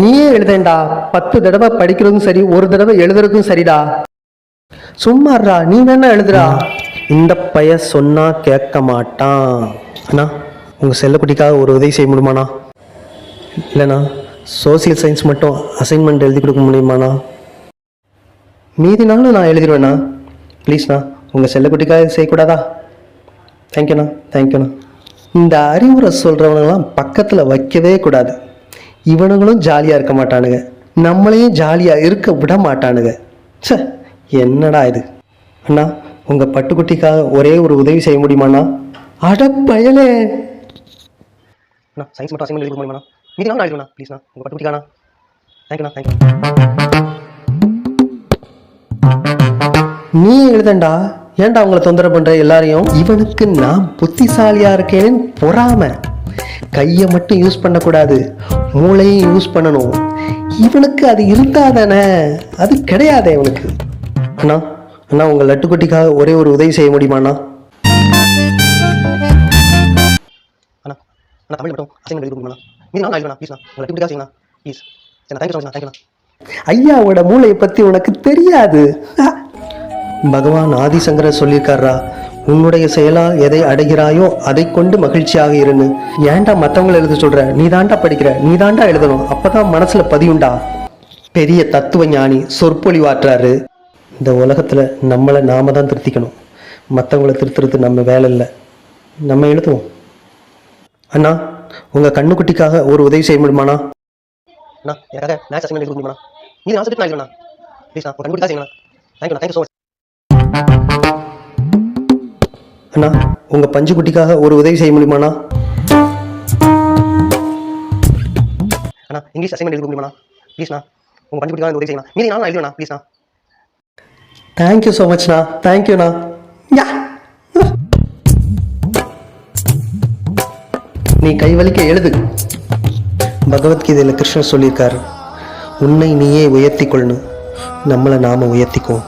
நீயே எழுதேண்டா. பத்து தடவை படிக்கிறதும் சரி ஒரு தடவை எழுதுறதும் சரிடா. சும்மாறா நீ வேணா எழுதுடா. இந்த பைய சொன்னா கேட்க மாட்டான். அண்ணா உங்க செல்லக்குட்டிக்காக ஒரு உதவி செய்ய முடியுமாண்ணா? இல்லைண்ணா சோசியல் சயின்ஸ் மட்டும் அசைன்மெண்ட் எழுதி கொடுக்க முடியுமாண்ணா? மீதி நாளும் நான் எழுதிடுவேண்ணா ப்ளீஸ்ண்ணா உங்கள் செல்லக்குட்டிக்காக செய்யக்கூடாதா? தேங்க்யூண்ணா தேங்க்யூண்ணா இந்த அறிவுரை சொல்கிறவங்களாம் பக்கத்தில் வைக்கவே கூடாது. இவனுங்களும் ஜாலியாக இருக்க மாட்டானுங்க. நம்மளையும் ஜாலியாக இருக்க விட மாட்டானுங்க. ச்சே என்னடா இது? அண்ணா உங்கள் பட்டுக்குட்டிக்காக ஒரே ஒரு உதவி செய்ய முடியுமாண்ணா? அட பயலே. அண்ணா சயின்ஸ் மட்டும் அசைன்மெண்ட் எழுதி முடியுமாண்ணா? மீதி எழுதுண்ணா ப்ளீஸ்ண்ணா உங்கள் பட்டுக்குட்டிக்காண்ணா. தேங்க்யூண்ணா தேங்க்யூ நீ எழுதண்டா? ஏன்டா அவங்கள தொந்தரவு பண்ற எல்லாரையும்? இவனுக்கு நான் புத்திசாலியா இருக்கேன்னு பொறாம. கையை மட்டும் யூஸ் பண்ணக்கூடாது. மூளையும் யூஸ் பண்ணணும். இவனுக்கு அது இருந்தா தானே அது கிடையாது இவனுக்கு அண்ணா அண்ணா உங்கள் லட்டுக்குட்டிக்காக ஒரே ஒரு உதவி செய்ய முடியுமாண்ணா அண்ணா? அண்ணா தமிழ் மட்டும் அசைன்மெண்ட் மீதி எழுதுண்ணா ப்ளீஸ்ண்ணா. லட்டுக்குட்டிக்காக ப்ளீஸ். தேங்க்யூ தேங்க்யூண்ணா ஐயாவோட மூளையை பத்தி உனக்கு தெரியாது. பகவான் ஆதிசங்கரர் சொல்லியிருக்காரா உன்னுடைய செயலால் எதை அடைகிறாயோ அதை கொண்டு மகிழ்ச்சியாக இருன்னு. ஏன்டா மற்றவங்களை எழுத சொல்ற? நீ தாண்டா படிக்கிற? நீ தாண்டா எழுதணும்? அப்பதான் மனசுல பதியுண்டா? பெரிய தத்துவ ஞானி சொற்பொழிவாற்றாரு இந்த உலகத்துல நம்மளை நாம தான் திருத்திக்கணும். மற்றவங்கள திருத்துறது நம்ம வேலை இல்லை. நம்ம எழுதுவோம். அண்ணா உங்க கண்ணுக்குட்டிக்காக ஒரு உதவி செய்ய முடியுமாண்ணா? அண்ணா எனக்காக மேட்ச் அசைன்மெண்ட் நீ நான் நான் ப்ளீஸ் நான் செய்யுங்கண்ணா. Thank you thank you so much அண்ணா உங்க பஞ்சு குட்டிக்காக ஒரு உதவி செய்ய முடியுமாண்ணா? அண்ணா இங்கிலீஷ் அசைன்மெண்ட் எழுதி முடியுமாண்ணா? ப்ளீஸ்ண்ணா உங்க பஞ்சு குட்டிக்காக உதவி செய்யணும் மீதி நாள் எழுதுண்ணா ப்ளீஸ்ண்ணா தேங்க்யூ ஸோ மச்ண்ணா தேங்க்யூண்ணா யா. நீ கைவலிக்க எழுது. பகவத்கீதையில் கிருஷ்ணர் சொல்லியிருக்காரு உன்னை நீயே உயர்த்தி கொள்ளணும். நம்மளை நாம உயர்த்திக்குவோம்.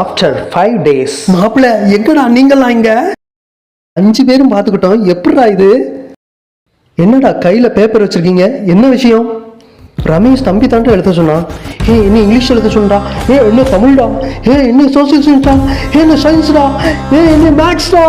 ஆஃப்டர் ஃபைவ் டேஸ் மாப்பிள்ள எங்கடா நீங்களாம் இங்க? அஞ்சு பேரும் பார்த்துக்கிட்டோம். எப்படிடா இது? என்னடா கையில் பேப்பர் வச்சிருக்கீங்க? என்ன விஷயம்? ரமேஷ் தம்பி தாண்டா எழுத சொன்னான் ஏ என்ன இங்கிலீஷ் எழுத சொன்னா? ஏ என்ன தமிழ்டா? ஏ என்ன சோசியல் சயின்ஸ்டா ஏ என்ன சயின்ஸ்டா ஏ என்ன மேக்ஸ்டா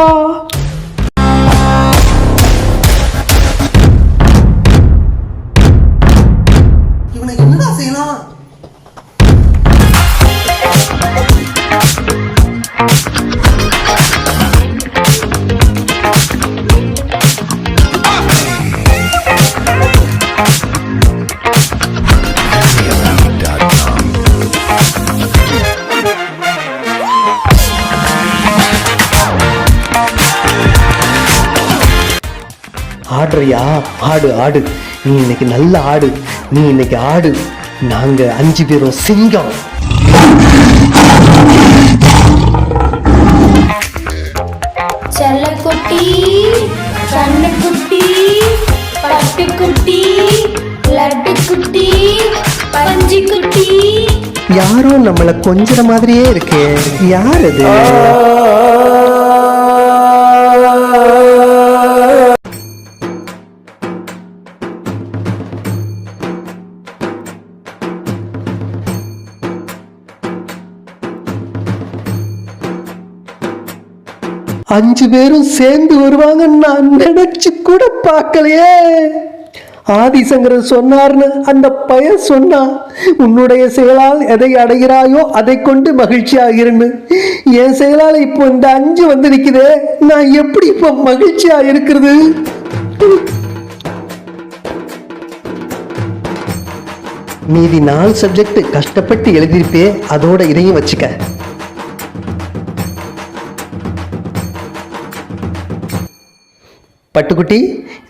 ஆடுறியா ஆடு ஆடு நீ இன்னைக்கு நல்ல ஆடு நீ இன்னைக்கு ஆடு நாங்க அஞ்சு பேரும் சிங்கம் செல்லக்குட்டி கண்ணுக்குட்டி பட்டுக்குட்டி லட்டுக்குட்டி பஞ்சுக்குட்டி யாரோ நம்மள கொஞ்சற மாதிரியே இருக்கே யார் அது அஞ்சு பேரும் சேர்ந்து வருவாங்க. நான் நினைச்சு கூட பார்க்கலையே. ஆதிசங்கரன் சொன்னார்னு அந்த பையன் சொன்னான் உன்னுடைய செயலால் எதை அடைகிறாயோ அதை கொண்டு மகிழ்ச்சி ஆகிருன்னு என் செயலால் இப்போ இந்த அஞ்சு வந்து நிக்குதே. நான் எப்படி இப்போ மகிழ்ச்சியா இருக்கிறது மீதி நாலு சப்ஜெக்ட் கஷ்டப்பட்டு எழுதியிருப்பே அதோட இதையும் வச்சுக்க. பட்டுக்குட்டி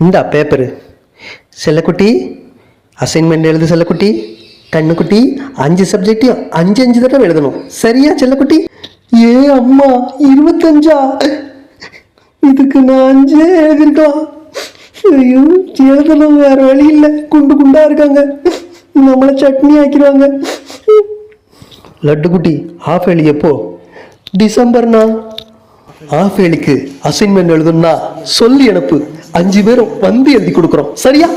இந்தா பேப்பரு செல்லக்குட்டி அசைன்மெண்ட் எழுது செல்லக்குட்டி. கண்ணுக்குட்டி அஞ்சு சப்ஜெக்டையும் அஞ்சு அஞ்சு தடவை எழுதணும். சரியா செல்லக்குட்டி? ஏ அம்மா இருபத்தஞ்சா? இதுக்கு நான் அஞ்சே எழுதிருக்கலாம். ஐயோ எழுதணும் வேற வழி இல்லை. குண்டு குண்டா இருக்காங்க. நம்மளை சட்னி ஆக்கிடுவாங்க. லட்டுக்குட்டி ஆஃப் எழுதியப்போ. எப்போ டிசம்பர்னா? ஆஃப் அசைன்மெண்ட் எழுதணும்னா சொல்லி அனுப்பு. அஞ்சு பேரும் வந்து எழுதி கொடுக்குறோம். சரியா?